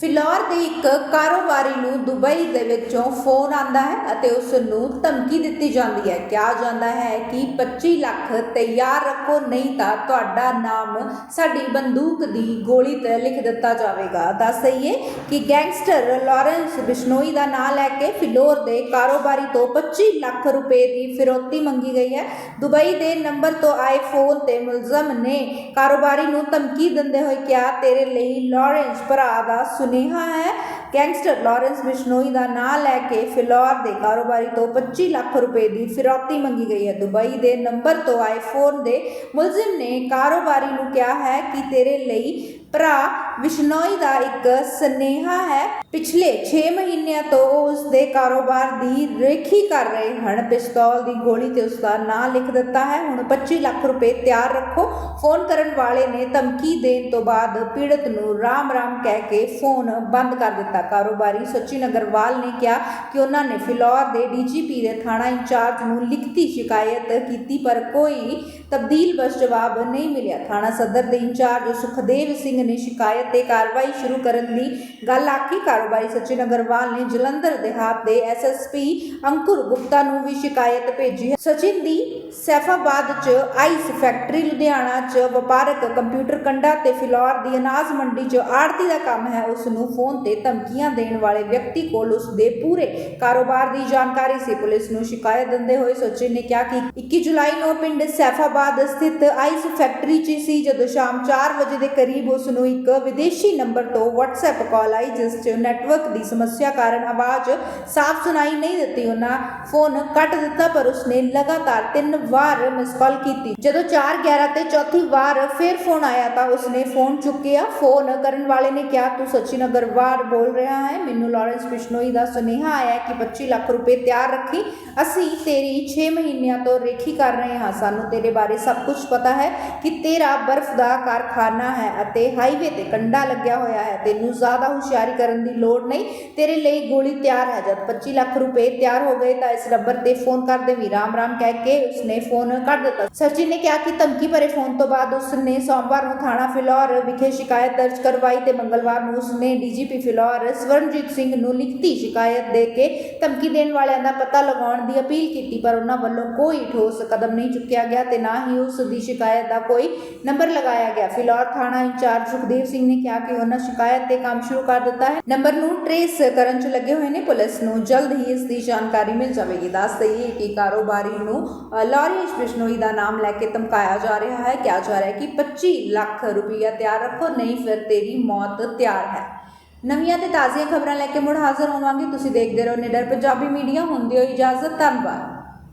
ਫਿਲੌਰ ਦੇ ਇੱਕ ਕਾਰੋਬਾਰੀ ਨੂੰ ਦੁਬਈ ਦੇ ਵਿੱਚੋਂ ਫੋਨ ਆਂਦਾ ਹੈ ਅਤੇ ਉਸ ਨੂੰ ਧਮਕੀ ਦਿੱਤੀ ਜਾਂਦੀ ਹੈ। ਕਿਹਾ ਜਾਂਦਾ ਹੈ ਕਿ 25 ਲੱਖ ਤਿਆਰ ਰੱਖੋ, ਨਹੀਂ ਤਾਂ ਤੁਹਾਡਾ ਨਾਮ ਸਾਡੀ ਬੰਦੂਕ ਦੀ ਗੋਲੀ ਤੇ ਲਿਖ ਦਿੱਤਾ ਜਾਵੇਗਾ। ਦੱਸ ਦਈਏ ਕਿ ਗੈਂਗਸਟਰ ਲਾਰੈਂਸ ਬਿਸ਼ਨੋਈ ਦਾ ਨਾਮ ਲੈ ਕੇ ਫਿਲੌਰ ਦੇ ਕਾਰੋਬਾਰੀ ਤੋਂ 25 ਲੱਖ ਰੁਪਏ ਦੀ ਫਿਰੌਤੀ ਮੰਗੀ ਗਈ ਹੈ। ਦੁਬਈ ਦੇ ਨੰਬਰ ਤੋਂ ਆਏ ਫੋਨ ਤੇ ਮੁਲਜ਼ਮ ਨੇ ਕਾਰੋਬਾਰੀ ਨੂੰ ਧਮਕੀ ਦਿੰਦੇ ਹੋਏ ਕਿਹਾ, ਤੇਰੇ ਲਈ ਲਾਰੈਂਸ ਭਰਾ ਦਾ ਸੁਨੇਹਾ ਹੈ, ਗੈਂਗਸਟਰ ਲਾਰੈਂਸ ਬਿਸ਼ਨੋਈ ਦਾ ਨਾਂ ਲੈ ਕੇ ਫਿਲੌਰ ਦੇ ਕਾਰੋਬਾਰੀ ਤੋਂ 25 ਲੱਖ ਰੁਪਏ ਦੀ ਫਿਰੌਤੀ ਮੰਗੀ ਗਈ ਹੈ। ਦੁਬਈ ਦੇ ਨੰਬਰ ਤੋਂ ਆਏ ਫੋਨ ਦੇ ਮੁਲਜ਼ਮ ਨੇ ਕਾਰੋਬਾਰੀ ਨੂੰ ਕਿਹਾ ਹੈ ਕਿ ਤੇਰੇ ਲਈ ਭਰਾ ਬਿਸ਼ਨੋਈ ਦਾ ਇੱਕ ਸੁਨੇਹਾ ਹੈ। ਪਿਛਲੇ 6 ਮਹੀਨਿਆਂ ਤੋਂ ਉਹ ਉਸ ਦੇ ਕਾਰੋਬਾਰ ਦੀ ਰੇਖੀ ਕਰ ਰਹੇ ਹਨ। ਪਿਸਤੌਲ ਦੀ ਗੋਲੀ ਤੇ ਉਸ ਦਾ ਨਾਂ ਲਿਖ ਦਿੱਤਾ ਹੈ। ਹੁਣ 25 ਲੱਖ ਰੁਪਏ ਤਿਆਰ ਰੱਖੋ। ਫੋਨ ਕਰਨ ਵਾਲੇ ਨੇ ਧਮਕੀ ਦੇਣ ਤੋਂ ਬਾਅਦ ਪੀੜਤ ਨੂੰ ਰਾਮ ਰਾਮ ਕਹਿ ਕੇ ਫੋਨ ਬੰਦ ਕਰ ਦਿੱਤਾ। ਕਾਰੋਬਾਰੀ ਸਚਿਨ ਅਗਰਵਾਲ ਨੇ ਕਿਹਾ ਕਿ ਉਹਨਾਂ ਨੇ ਫਿਲੌਰ ਦੇ ਡੀਜੀਪੀ ਦੇ ਥਾਣਾ ਇੰਚਾਰਜ ਨੂੰ ਲਿਖਤੀ ਸ਼ਿਕਾਇਤ ਕੀਤੀ, ਪਰ ਕੋਈ ਤਬਦੀਲ ਬਸ ਜਵਾਬ ਨਹੀਂ ਮਿਲਿਆ। ਥਾਣਾ ਸਦਰ ਦੇ ਇੰਚਾਰਜ ਸੁਖਦੇਵ ਸਿੰਘ ਨੇ ਸ਼ਿਕਾਇਤ ਤੇ ਕਾਰਵਾਈ ਸ਼ੁਰੂ ਕਰਨ ਦੀ ਗੱਲ ਆਖੀ। ਕਾਰੋਬਾਰੀ ਸਚਿਨ ਅਗਰਵਾਲ ਨੇ ਜਲੰਧਰ ਦੇਹਾਤ ਦੇ ਐਸਐਸਪੀ ਅੰਕੁਰ ਗੁਪਤਾ ਨੂੰ ਵੀ ਸ਼ਿਕਾਇਤ ਭੇਜੀ ਹੈ। ਸਚਿਨ ਦੀ ਸੈਫਾਬਾਦ ਚ ਆਈਸ ਫੈਕਟਰੀ ਲੁਧਿਆਣਾ ਚ ਵਪਾਰਕ ਕੰਪਿਊਟਰ ਕੰਡਾ ਤੇ ਫਿਲੌਰ ਦੀ ਅਨਾਜ ਮੰਡੀ ਚ ਆੜਤੀ ਦਾ ਕੰਮ ਹੈ। ਉਸ ਨੂੰ ਫੋਨ ਤੇ ਧਮਕੀਆਂ ਦੇਣ ਵਾਲੇ ਵਿਅਕਤੀ ਕੋਲ ਉਸ ਦੇ ਪੂਰੇ ਕਾਰੋਬਾਰ ਦੀ ਜਾਣਕਾਰੀ ਸੀ। ਪੁਲਿਸ ਨੂੰ ਸ਼ਿਕਾਇਤ ਦਿੰਦੇ ਹੋਏ ਸਚਿਨ ਨੇ ਕਿਹਾ ਕਿ 21 ਜੁਲਾਈ ਨੂੰ ਪਿੰਡ ਸੈਫਾਬਾਦ ਸਥਿਤ ਆਈਸ ਫੈਕਟਰੀ 'ਚ ਸੀ, ਜਦੋਂ ਸ਼ਾਮ 4 ਵਜੇ ਦੇ ਕਰੀਬ ਉਸ ਨੂੰ ਇੱਕ ਵਿਦੇਸ਼ੀ ਨੰਬਰ ਤੋਂ WhatsApp ਕਾਲ ਆਈ, ਜਿਸ 'ਚ ਨੈਟਵਰਕ ਦੀ ਸਮੱਸਿਆ ਕਾਰਨ ਆਵਾਜ਼ ਸਾਫ਼ ਸੁਣਾਈ ਨਹੀਂ ਦਿੱਤੀ। ਉਹਨਾਂ ਫੋਨ ਕੱਟ ਦਿੱਤਾ, ਪਰ ਉਸਨੇ ਲਗਾਤਾਰ ਤਿੰਨ ਵਾਰ ਮਿਸ ਕਾਲ ਕੀਤੀ। ਜਦੋਂ 4:11 ਤੇ ਚੌਥੀ ਵਾਰ ਫਿਰ ਫੋਨ ਆਇਆ, ਤਾਂ ਉਸਨੇ ਫੋਨ ਚੁੱਕਿਆ। ਫੋਨ ਕਰਨ ਵਾਲੇ ਨੇ ਕਿਹਾ, ਤੂੰ ਸਚਿਨ ਅਗਰਵਾਲ ਬੋਲ ਰਿਹਾ ਹੈ। ਮੈਨੂੰ ਲਾਰੈਂਸ ਬਿਸ਼ਨੋਈ ਦਾ ਸੁਨੇਹਾ ਆਇਆ ਕਿ 25 ਲੱਖ ਰੁਪਏ ਤਿਆਰ ਰੱਖੀ। ਅਸੀਂ ਤੇਰੀ 6 ਮਹੀਨਿਆਂ ਤੋਂ ਰੇਖੀ ਕਰ ਰਹੇ ਹਾਂ। ਸਾਨੂੰ ਤੇਰੇ ਬਾਰੇ ਸਭ ਕੁਝ ਪਤਾ ਹੈ ਕਿ ਤੇਰਾ ਬਰਫ਼ ਦਾ ਕਾਰਖਾਨਾ ਹੈ ਅਤੇ ਹਾਈਵੇ ਤੇ ਕੰਡਾ ਲੱਗਿਆ ਹੋਇਆ ਹੈ। ਤੈਨੂੰ ਜ਼ਿਆਦਾ ਹੁਸ਼ਿਆਰੀ ਕਰਨ ਦੀ ਲੋੜ ਨਹੀਂ। ਤੇਰੇ ਲਈ ਗੋਲੀ ਤਿਆਰ ਹੈ। ਜਦ 25 ਲੱਖ ਰੁਪਏ ਤਿਆਰ ਹੋ ਗਏ ਤਾਂ ਇਸ ਨੰਬਰ ਤੇ ਫੋਨ ਕਰ ਦੇ ਰਾਮ ਰਾਮ ਕਹਿ ਕੇ ਉਸਨੇ ਫੋਨ ਕੱਟ ਦਿੱਤਾ। ਸਚਿਨ ਨੇ ਕਿਹਾ ਕਿ ਧਮਕੀ ਭਰੇ ਫੋਨ ਤੋਂ ਬਾਅਦ ਉਸਨੇ ਸੋਮਵਾਰ ਨੂੰ ਥਾਣਾ ਫਿਲੌਰ ਵਿਖੇ ਸ਼ਿਕਾਇਤ ਦਰਜ ਕਰਵਾਈ ਤੇ ਮੰਗਲਵਾਰ ਨੂੰ ਉਸਨੇ ਡੀਜੀਪੀ ਫਿਲੌਰ ਸਵਰਨਜੀਤ ਸਿੰਘ ਨੂੰ ਲਿਖਤੀ ਸ਼ਿਕਾਇਤ ਦੇ ਕੇ ਧਮਕੀ ਦੇਣ ਵਾਲਿਆਂ ਦਾ ਪਤਾ ਲਗਾਉਣ ਦੀ ਅਪੀਲ ਕੀਤੀ, ਪਰ ਉਹਨਾਂ ਵੱਲੋਂ ਕੋਈ ਠੋਸ ਕਦਮ ਨਹੀਂ ਚੁੱਕਿਆ ਗਿਆ ਤੇ ਨਾ ਹੀ ਉਸ ਦੀ ਸ਼ਿਕਾਇਤ ਦਾ ਕੋਈ ਨੰਬਰ ਲਗਾਇਆ ਗਿਆ। ਫਿਲੌਰ ਥਾਣਾ ਇੰਚਾਰਜ ਸੁਖਦੇਵ ਸਿੰਘ ਨੇ ਕਿਹਾ ਕਿ ਉਹਨਾਂ ਸ਼ਿਕਾਇਤ ਤੇ ਕੰਮ ਸ਼ੁਰੂ ਕਰ ਦਿੱਤਾ ਹੈ। ਨੰਬਰ ਨੂੰ ਟਰੇਸ ਕਰਨ 'ਚ ਲੱਗੇ ਹੋਏ ਨੇ ਪੁਲਿਸ ਨੂੰ ਜਲਦ ਹੀ ਇਸ ਦੀ ਜਾਣਕਾਰੀ ਮਿਲ ਜਾਵੇਗੀ। ਦੱਸ ਦਈਏ ਕਿ ਕਾਰੋਬਾਰੀ ਨੂੰ ਅ, ਬਿਸ਼ਨੋਈ ਦਾ ਨਾਮ ਲੈ ਕੇ ਧਮਕਾਇਆ ਜਾ ਰਿਹਾ ਹੈ। ਕਿਹਾ ਜਾ ਰਿਹਾ ਹੈ ਕਿ 25 ਲੱਖ ਰੁਪਈਆ ਤਿਆਰ ਰੱਖੋ ਨਹੀਂ ਫਿਰ ਤੇਰੀ ਮੌਤ ਤਿਆਰ ਹੈ। ਨਵੀਆਂ ਤੇ ਤਾਜ਼ੀਆਂ ਖਬਰਾਂ ਲੈ ਕੇ ਮੁੜ ਹਾਜ਼ਰ ਹੋਵਾਂਗੇ। ਤੁਸੀਂ ਦੇਖਦੇ ਰਹੋ ਨਿਡਰ ਪੰਜਾਬੀ ਮੀਡੀਆ। ਹੁੰਦੀ ਹੋਈ ਇਜਾਜ਼ਤ। ਧੰਨਵਾਦ।